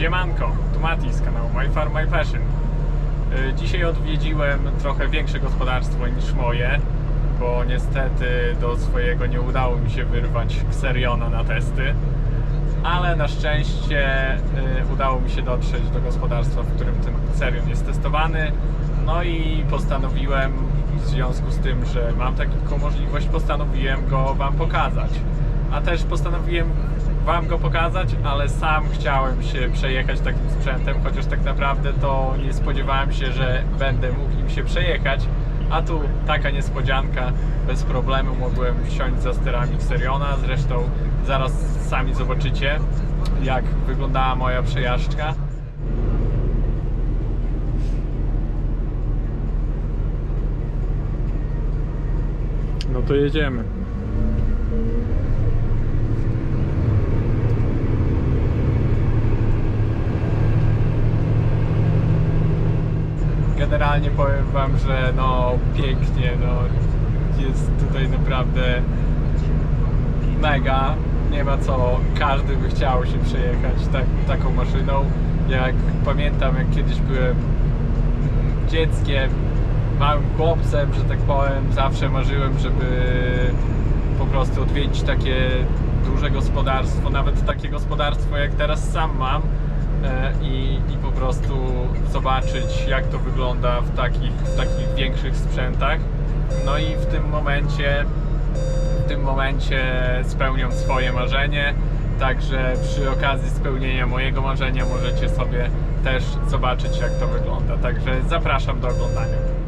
Siemanko, tu Mati z kanału My Farm My Passion. Y, Dzisiaj odwiedziłem trochę większe gospodarstwo niż moje, bo niestety do swojego nie udało mi się wyrwać Xeriona na testy, ale na szczęście y, udało mi się dotrzeć do gospodarstwa, w którym ten Xerion jest testowany. No i postanowiłem, w związku z tym, że mam taką możliwość, postanowiłem go Wam pokazać. A też postanowiłem Wam go pokazać, ale sam chciałem się przejechać takim sprzętem, chociaż tak naprawdę to nie spodziewałem się, że będę mógł im się przejechać. A tu taka niespodzianka, bez problemu mogłem wsiąść za sterami Xeriona. Zresztą zaraz sami zobaczycie, jak wyglądała moja przejażdżka. No to jedziemy. Generalnie powiem wam, że no pięknie, no jest tutaj naprawdę mega. Nie ma co, każdy by chciał się przejechać tak, taką maszyną. Jak pamiętam, jak kiedyś byłem dzieckiem, małym chłopcem, że tak powiem, zawsze marzyłem, żeby po prostu odwiedzić takie duże gospodarstwo, nawet takie gospodarstwo jak teraz sam mam i, i po prostu zobaczyć jak to wygląda w takich, w takich większych sprzętach. No i w tym momencie w tym momencie spełniam swoje marzenie. Także przy okazji spełnienia mojego marzenia możecie sobie też zobaczyć jak to wygląda. Także zapraszam do oglądania.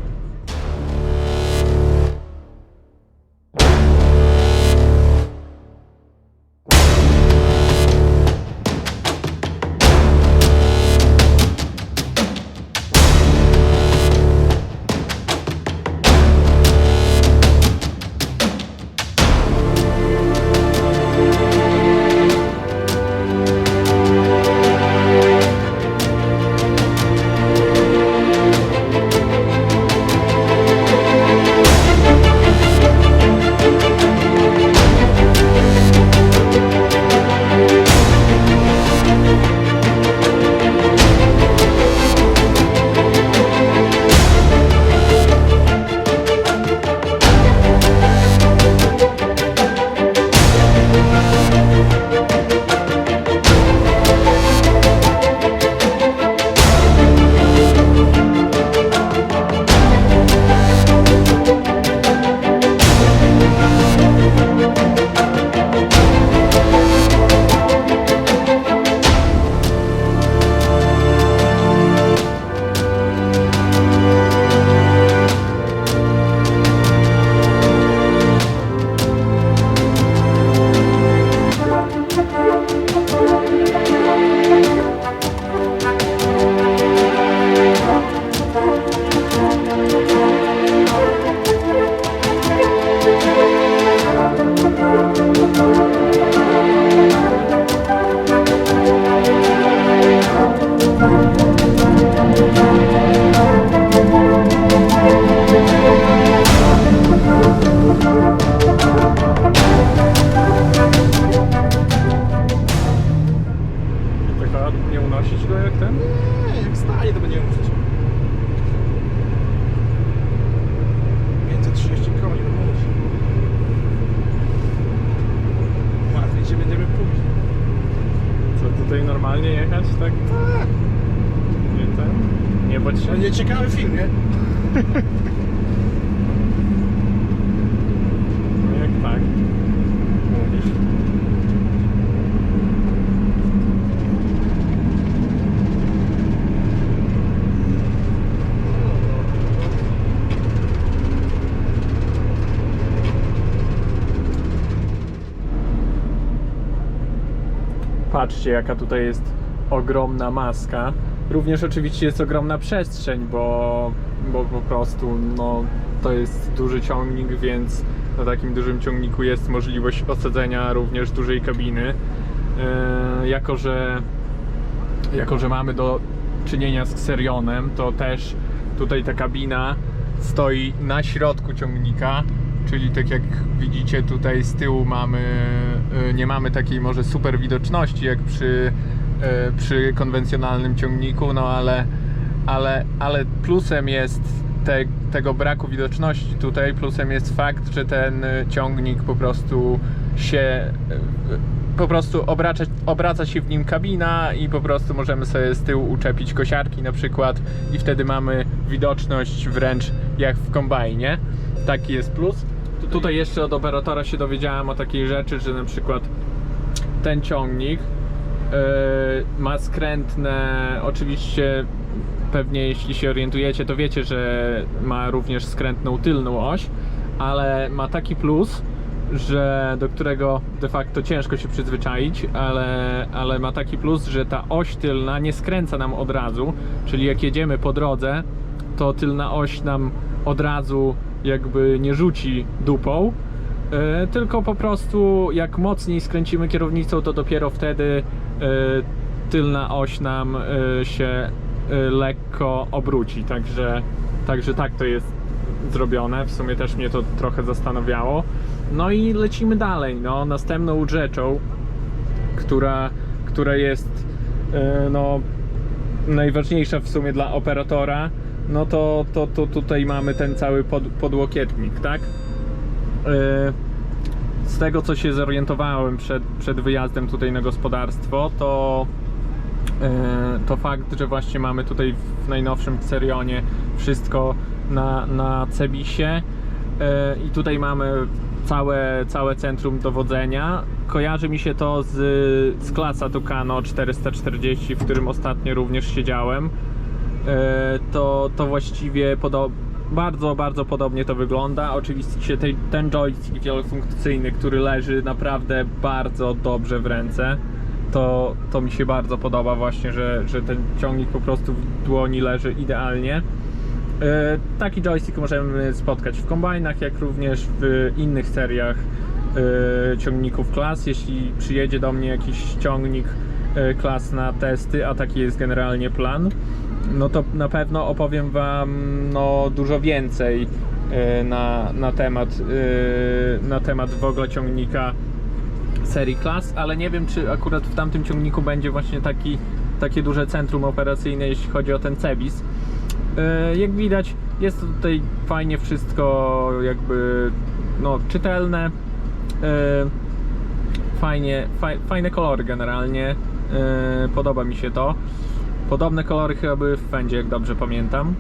Się będziemy pójść. Co tutaj normalnie jechać, tak? Tak. Nie ten? Nie bądź się? Będzie ciekawy film, nie? No jak tak? Mówisz. Patrzcie, jaka tutaj jest ogromna maska. Również oczywiście jest ogromna przestrzeń, bo, bo po prostu no, to jest duży ciągnik, więc na takim dużym ciągniku jest możliwość osadzenia również dużej kabiny. Yy, jako, że, jako, że mamy do czynienia z Xerionem, to też tutaj ta kabina stoi na środku ciągnika czyli tak jak widzicie tutaj z tyłu mamy, y, nie mamy takiej może super widoczności jak przy, y, przy konwencjonalnym ciągniku, no ale, ale, ale plusem jest te, tego braku widoczności tutaj, plusem jest fakt, że ten y, ciągnik po prostu się po prostu obraca, obraca się w nim kabina i po prostu możemy sobie z tyłu uczepić kosiarki na przykład i wtedy mamy widoczność wręcz jak w kombajnie. Taki jest plus. Tutaj jeszcze od operatora się dowiedziałem o takiej rzeczy, że na przykład ten ciągnik yy, ma skrętne, oczywiście pewnie jeśli się orientujecie, to wiecie, że ma również skrętną tylną oś, ale ma taki plus, że do którego de facto ciężko się przyzwyczaić, ale, ale ma taki plus, że ta oś tylna nie skręca nam od razu, czyli jak jedziemy po drodze, to tylna oś nam od razu jakby nie rzuci dupą, e, tylko po prostu jak mocniej skręcimy kierownicą, to dopiero wtedy e, tylna oś nam e, się lekko obróci, także, także tak to jest zrobione. W sumie też mnie to trochę zastanawiało. No i lecimy dalej. No, następną rzeczą, która, która jest no, najważniejsza w sumie dla operatora, no to, to, to tutaj mamy ten cały pod, podłokietnik, tak? E, Z tego co się zorientowałem przed, przed wyjazdem tutaj na gospodarstwo, to E, to fakt, że właśnie mamy tutaj w najnowszym Xerionie wszystko na, na Cebisie E, i tutaj mamy całe, całe centrum dowodzenia. Kojarzy mi się to z, z klasa Tucano 440, w którym ostatnio również siedziałem. E, To, to właściwie bardzo, bardzo podobnie to wygląda. Oczywiście tej, ten joystick wielofunkcyjny, który leży naprawdę bardzo dobrze w ręce to, to mi się bardzo podoba właśnie, że, że ten ciągnik po prostu w dłoni leży idealnie. E, Taki joystick możemy spotkać w kombajnach, jak również w innych seriach e, ciągników klas. Jeśli przyjedzie do mnie jakiś ciągnik klas na testy, a taki jest generalnie plan, no to na pewno opowiem Wam no, dużo więcej e, na, na, temat, e, na temat w ogóle ciągnika serii klas, ale nie wiem, czy akurat w tamtym ciągniku będzie właśnie taki, takie duże centrum operacyjne, jeśli chodzi o ten Cebis. E, Jak widać, jest tutaj fajnie wszystko jakby no, czytelne. Fajnie, faj, fajne kolory generalnie. Podoba mi się to. Podobne kolory chyba były w jak dobrze pamiętam,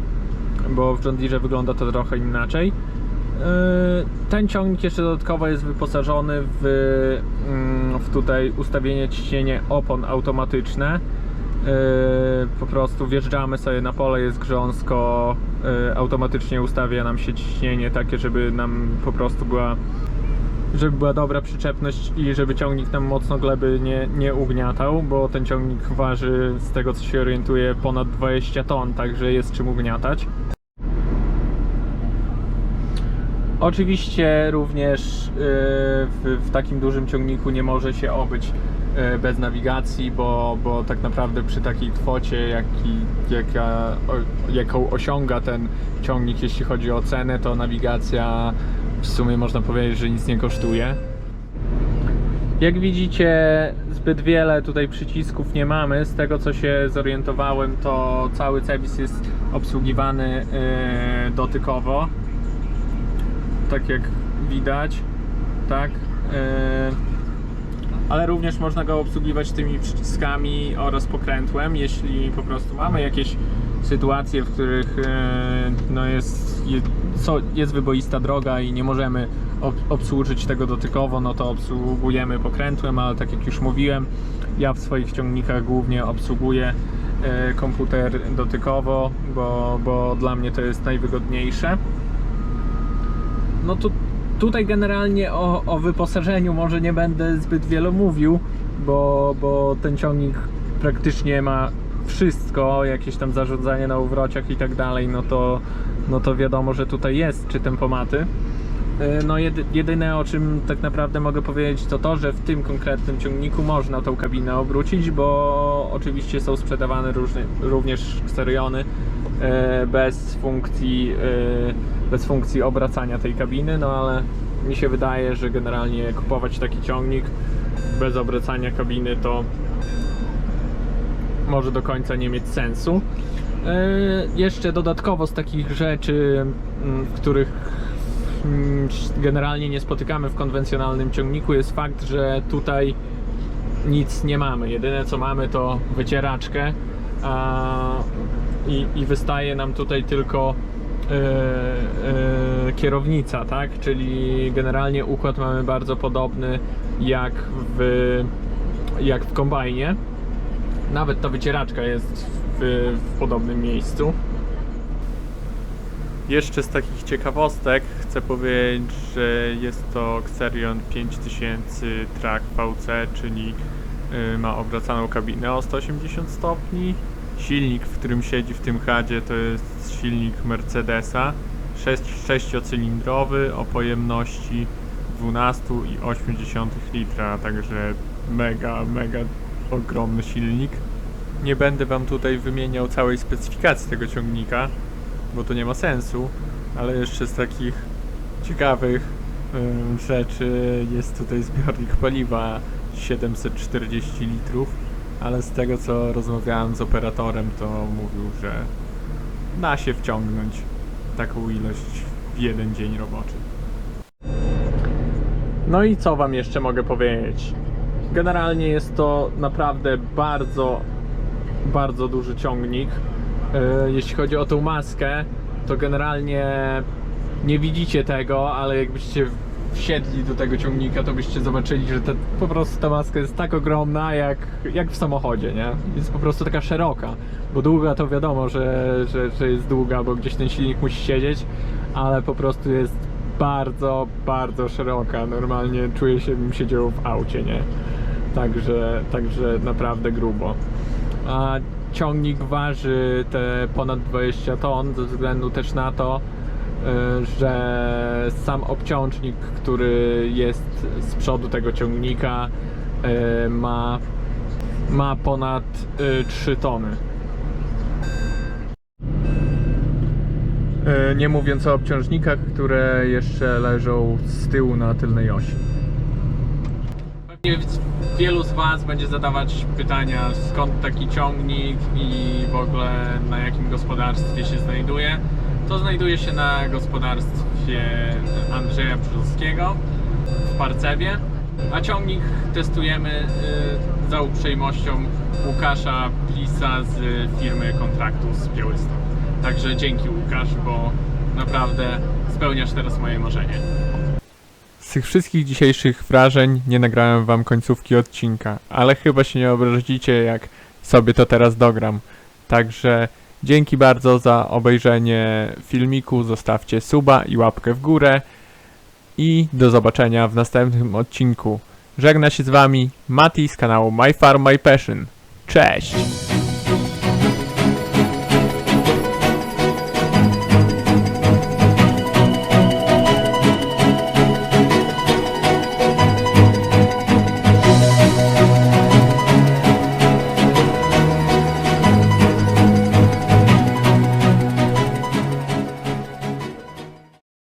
bo w John Deere wygląda to trochę inaczej. Yy, Ten ciągnik jeszcze dodatkowo jest wyposażony w, mm, w tutaj ustawienie ciśnienie opon automatyczne. Yy, Po prostu wjeżdżamy sobie na pole, jest grząsko, yy, automatycznie ustawia nam się ciśnienie takie, żeby nam po prostu była żeby była dobra przyczepność i żeby ciągnik nam mocno gleby nie, nie ugniatał, bo ten ciągnik waży z tego co się orientuję ponad 20 ton, także jest czym ugniatać. Oczywiście również yy, w, w takim dużym ciągniku nie może się obyć yy, bez nawigacji, bo, bo tak naprawdę przy takiej kwocie, jaki, jaka, jaką osiąga ten ciągnik, jeśli chodzi o cenę, to nawigacja w sumie można powiedzieć, że nic nie kosztuje. Jak widzicie, zbyt wiele tutaj przycisków nie mamy. Z tego co się zorientowałem, to cały Cebis jest obsługiwany yy, dotykowo tak jak widać, tak. Yy, ale również można go obsługiwać tymi przyciskami oraz pokrętłem, jeśli po prostu mamy jakieś sytuacje, w których yy, no jest, je, co, jest wyboista droga i nie możemy ob, obsłużyć tego dotykowo, no to obsługujemy pokrętłem, ale tak jak już mówiłem, ja w swoich ciągnikach głównie obsługuję yy, komputer dotykowo, bo, bo dla mnie to jest najwygodniejsze. No tu, tutaj generalnie o, o wyposażeniu może nie będę zbyt wiele mówił, bo, bo ten ciągnik praktycznie ma wszystko, jakieś tam zarządzanie na uwrociach i tak dalej, no to, no to wiadomo, że tutaj jest czy tempomaty. Yy, No jedy, jedyne o czym tak naprawdę mogę powiedzieć to to, że w tym konkretnym ciągniku można tą kabinę obrócić, bo oczywiście są sprzedawane różne, również Xeriony yy, bez funkcji yy, bez funkcji obracania tej kabiny, no ale mi się wydaje, że generalnie kupować taki ciągnik bez obracania kabiny to może do końca nie mieć sensu. E, jeszcze dodatkowo z takich rzeczy, mm, których mm, generalnie nie spotykamy w konwencjonalnym ciągniku, jest fakt, że tutaj nic nie mamy. Jedyne co mamy to wycieraczkę i wystaje nam tutaj tylko e, e, kierownica, tak? Czyli generalnie układ mamy bardzo podobny jak w, jak w kombajnie. Nawet ta wycieraczka jest w, w podobnym miejscu. Jeszcze z takich ciekawostek chcę powiedzieć, że jest to Xerion 5000 Track VC, czyli y, ma obracaną kabinę o 180 stopni. Silnik, w którym siedzi w tym chadzie, to jest silnik Mercedesa, 6, sześciocylindrowy o pojemności 12,8 litra, także mega, mega ogromny silnik. Nie będę Wam tutaj wymieniał całej specyfikacji tego ciągnika, bo to nie ma sensu, ale jeszcze z takich ciekawych rzeczy jest tutaj zbiornik paliwa 740 litrów, ale z tego co rozmawiałem z operatorem, to mówił, że da się wciągnąć taką ilość w jeden dzień roboczy. No i co Wam jeszcze mogę powiedzieć? Generalnie jest to naprawdę bardzo, bardzo duży ciągnik. E, Jeśli chodzi o tą maskę, to generalnie nie widzicie tego, ale jakbyście wsiedli do tego ciągnika, to byście zobaczyli, że ta, po prostu ta maska jest tak ogromna, jak, jak w samochodzie, nie? Jest po prostu taka szeroka, bo długa to wiadomo, że, że, że jest długa, bo gdzieś ten silnik musi siedzieć, ale po prostu jest bardzo, bardzo szeroka. Normalnie czuję się, bym siedział w aucie, nie? Także, także naprawdę grubo. A ciągnik waży te ponad 20 ton ze względu też na to, y, że sam obciążnik, który jest z przodu tego ciągnika y, ma, ma ponad y, 3 tony. Y, Nie mówiąc o obciążnikach, które jeszcze leżą z tyłu na tylnej osi. Wielu z Was będzie zadawać pytania, skąd taki ciągnik i w ogóle na jakim gospodarstwie się znajduje. To znajduje się na gospodarstwie Andrzeja Brzozowskiego w Parcewie, a ciągnik testujemy y, za uprzejmością Łukasza Plisa z firmy kontraktu z Białystok. Także dzięki Łukasz, bo naprawdę spełniasz teraz moje marzenie. Z tych wszystkich dzisiejszych wrażeń nie nagrałem wam końcówki odcinka, ale chyba się nie obrazicie, jak sobie to teraz dogram. Także dzięki bardzo za obejrzenie filmiku, zostawcie suba i łapkę w górę i do zobaczenia w następnym odcinku. Żegna się z wami Mati z kanału My Farm My Passion. Cześć!